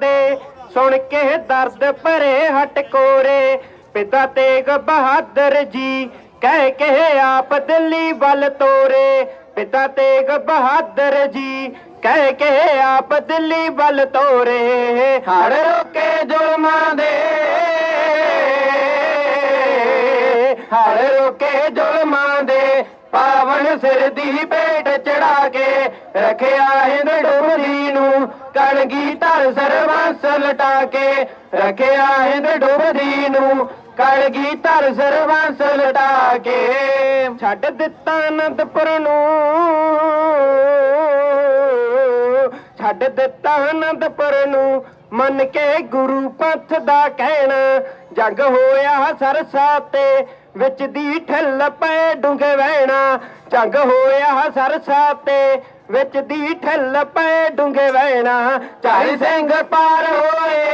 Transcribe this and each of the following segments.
ਦੇ ਸੁਣ ਕੇ ਦਰਦ ਭਰੇ ਹਟ ਕੋਰੇ। ਪਿਤਾ ਤੇਗ ਬਹਾਦਰ ਜੀ, ਕਹਿ ਕੇ ਆਪ ਦਿੱਲੀ ਵੱਲ ਤੋਰੇ। ਪਿਤਾ ਤੇਗ ਬਹਾਦਰ ਜੀ, ਕਹਿ ਕੇ ਆਪ ਦਿੱਲੀ ਵੱਲ ਤੋਰੇ। ਹੜ ਰੋਕੇ ਜ਼ੁਲਮਾਂ ਦੇ। ਹੜ ਰੋਕੇ ਜ਼ੁਲਮਾਂ ਦੇ। ਪਾਵਨ ਸਿਰ ਦੀ ਭੇਟ ਚੜਾ ਕੇ ਰੱਖਿਆ ਹਿੰਦ ਡੁੱਬਦੀ ਨੂੰ। ਕਣਗੀ ਧਰ ਸਰਵੰਸ ਲਟਾ ਕੇ ਰਖਿਆ ਹਿੰਦ ਡੁੱਬਦੀ ਨੂੰ। ਕਣਗੀ ਧਰ ਸਰਵੰਸ ਲਟਾ ਕੇ ਛੱਡ ਦਿੱਤਾ ਅਨੰਦਪੁਰ ਨੂੰ। ਛੱਡ ਦਿੱਤਾ ਅਨੰਦਪੁਰ ਨੂੰ। ਮੰਨ ਕੇ ਗੁਰੂ ਪੰਥ ਦਾ ਕਹਿਣਾ, ਜੰਗ ਹੋਇਆ ਸਰਸਾ ਤੇ ਵਿੱਚ ਦੀ ਠੱਲ ਪਏ ਡੂੰਘੇ ਵਹਿਣਾ। ਜੰਗ ਹੋਇਆ ਸਰਸਾ ਤੇ ਵਿੱਚ ਦੀ ਠੱਲ ਪਏ ਡੂੰਘੇ ਵਹਿਣਾ। ਚਾਹੇ ਸਿੰਘ ਪਾਰ ਹੋਏ।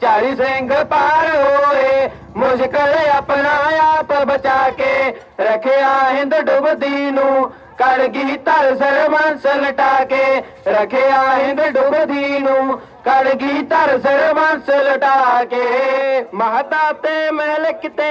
ਚਾਲੀ ਸਿੰਘ ਪਾਰ ਹੋਏ। ਮੁਸ਼ਕਲ ਆਪਣਾ ਆਪ ਬਚਾ ਕੇ ਰੱਖਿਆ ਹਿੰਦ ਡੁੱਬਦੀ ਨੂੰ। ਕੜਗੀ ਧਰ ਸਰਵੰਸ ਲਟਾ ਕੇ ਰੱਖਿਆ ਹਿੰਦ ਡੁੱਬਦੀ ਨੂੰ। ਕੜਗੀ ਧਰ ਸਰਵੰਸ ਲਟਾ ਕੇ। ਮਹਤਾ ਤੇ ਮਹਿਲਕ ਤੇ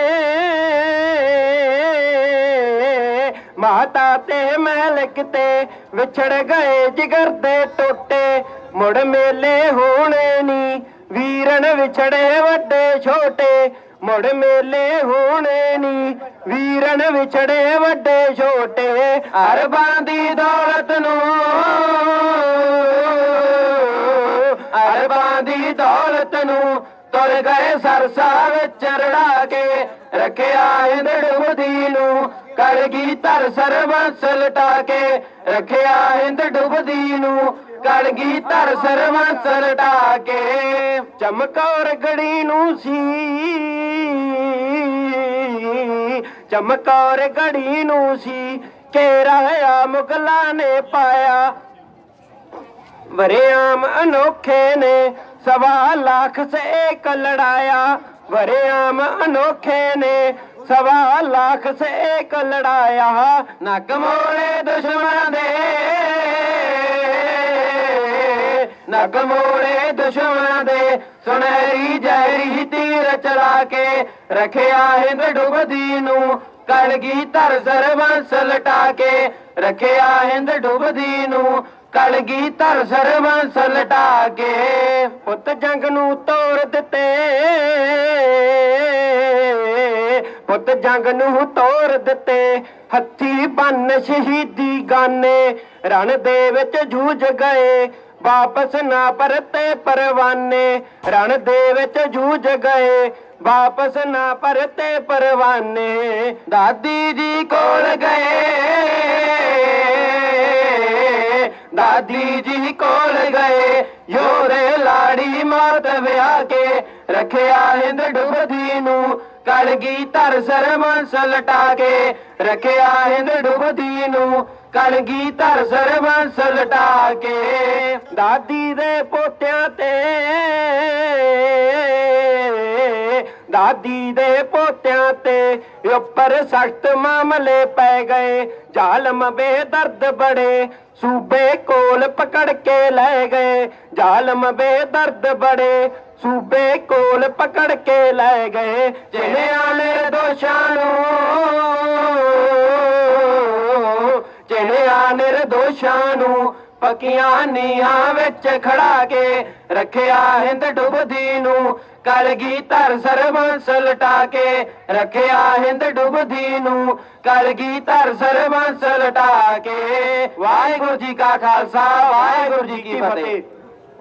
ਮਾਤਾ ਤੇ ਮਹਿਲਕ ਤੇ ਵਿਛੜ ਗਏ ਜਿਗਰ ਦੇ ਟੋਟੇ। ਮੁੜ ਮੇਲੇ ਹੋਣੇ ਨੀ, ਵੀਰਨ ਵਿਛੜੇ ਵੱਡੇ ਛੋਟੇ। ਮੁੜ ਮੇਲੇ ਹੋਣੇ ਨੀ, ਵੀਰਨ ਵਿਛੜੇ ਵੱਡੇ ਛੋਟੇ। ਅਰਬਾਂ ਦੀ ਦੌਲਤ ਨੂੰ, ਅਰਬਾਂ ਦੀ ਦੌਲਤ ਨੂੰ ਤੁਰ ਗਏ ਸਰਸਾ ਵਿੱਚ ਰੜਾ ਕੇ, ਰੱਖਿਆ ਹਿੰਦ ਡੁੱਬਦੀ ਨੂੰ ਕਲਗੀ ਧਰ ਸਰਵੰਸ ਲਟਾ ਕੇ, ਰੱਖਿਆ ਹਿੰਦ ਡੁੱਬਦੀ ਨੂੰ ਕਲਗੀ ਧਰ ਸਰਵੰਸ ਲਟਾ ਕੇ। ਚਮਕੌਰ ਗੜੀ ਨੂੰ ਸੀ, ਚਮਕੌਰ ਗੜੀ ਨੂੰ ਸੀ ਘੇਰਾਇਆ ਮੁਗਲਾਂ ਨੇ ਪਾਇਆ। ਵਰਿਆਮ ਅਨੋਖੇ ਨੇ, ਸਵਾ ਲੱਖ ਸੇ ਇੱਕ ਲੜਾਇਆ। ਵਰਿਆਮ ਅਨੋਖੇ ਨੇ, ਸਵਾ ਲੱਖ ਸੇ ਇੱਕ ਲੜਾਇਆ। ਨੱਕ ਮੋੜੇ ਦੁਸ਼ਮਣਾਂ ਦੇ ਨੱਕ ਮੋੜੇ ਦੁਸ਼ਮਣਾਂ ਦੇ। ਸੁਨਹਿਰੀ ਜ਼ਹਿਰੀ ਤੀਰ ਚਲਾ ਕੇ ਰੱਖਿਆ ਹਿੰਦ ਡੁੱਬਦੀ ਨੂੰ ਕਲਗੀ ਧਰ ਸਰਵੰਸ ਲਟਾ ਕੇ ਰਖਿਆ ਹਿੰਦ ਡੁੱਬਦੀ ਨੂੰ। ਕਲਗੀ ਧਰ ਸਰਵੰਸ ਲਟਾ ਕੇ ਪੁੱਤ ਜੰਗ ਨੂੰ ਤੋੜ ਦਿੱਤੇ। ਪੁੱਤ ਜੰਗ ਨੂੰ ਤੋੜ ਦਿੱਤੇ, ਹੱਥੀ ਬੰਨ ਸ਼ਹੀਦੀ ਗਾਨੇ। ਰਣ ਦੇ ਵਿੱਚ ਜੂਝ ਗਏ, ਵਾਪਸ ਨਾ ਪਰਤੇ ਪਰਵਾਨੇ। ਰਣ ਦੇ ਵਿੱਚ ਜੂਝ ਗਏ, ਵਾਪਸ ਨਾ ਪਰਤੇ ਪਰਵਾਨੇ। ਦਾਦੀ ਜੀ ਕੋਲ ਗਏ। ਦਾਦੀ ਜੀ ਕੋਲ ਗਏ, ਯੋਰੇ ਲਾੜੀ ਮਾਤ ਵਿਆਹ ਕੇ ਰੱਖਿਆ ਹਿੰਦ ਡੁੱਬਦੀ ਨੂੰ ਕਲਗੀ ਧਰ ਸਰਵੰਸ ਲਟਾ ਕੇ ਰੱਖਿਆ ਹਿੰਦ ਡੁੱਬਦੀ ਨੂੰ ਕਲਗੀ ਧਰ ਸਰਵੰਸ ਲਟਾ ਕੇ। ਦਾਦੀ ਦੇ ਪੋਤਿਆਂ ਤੇ ਦਾਦੀ ਦੇ ਪੋਤਿਆਂ ਤੇ ਉੱਪਰ ਸਖਤ ਮਾਮਲੇ ਪੈ ਗਏ। ਜ਼ਾਲਮ ਬੇਦਰਦ ਬੜੇ ਸੂਬੇ ਕੋਲ ਪਕੜ ਕੇ ਲੈ ਗਏ। ਜ਼ਾਲਮ ਬੇਦਰਦ ਬੜੇ ਸੂਬੇ ਕੋਲ ਪਕੜ ਕੇ ਲੈ ਗਏ। ਜਿਹੜਿਆਂ ਨਿਰਦੋਸ਼ਾਂ ਨੂੰ ਜਿਹੜਿਆਂ ਨਿਰਦੋਸ਼ਾਂ ਨੂੰ ਪਕੀਆਂ ਨੀਹਾਂ ਵਿੱਚ ਖੜਾ ਕੇ ਰੱਖਿਆ, ਹਿੰਦ ਡੁੱਬਦੀ ਨੂੰ ਕਲਗੀ ਧਰ ਸਰਵੰਸ ਲਟਾ ਕੇ ਰੱਖਿਆ ਹਿੰਦ ਡੁੱਬਦੀ ਨੂੰ। ਕਲਗੀ ਧਰ ਸਰਵੰਸ ਲਟਾ ਕੇ। ਵਾਹਿਗੁਰੂ ਜੀ ਕਾ ਖਾਲਸਾ, ਵਾਹਿਗੁਰੂ ਜੀ ਕੀ ਫਤਿਹ।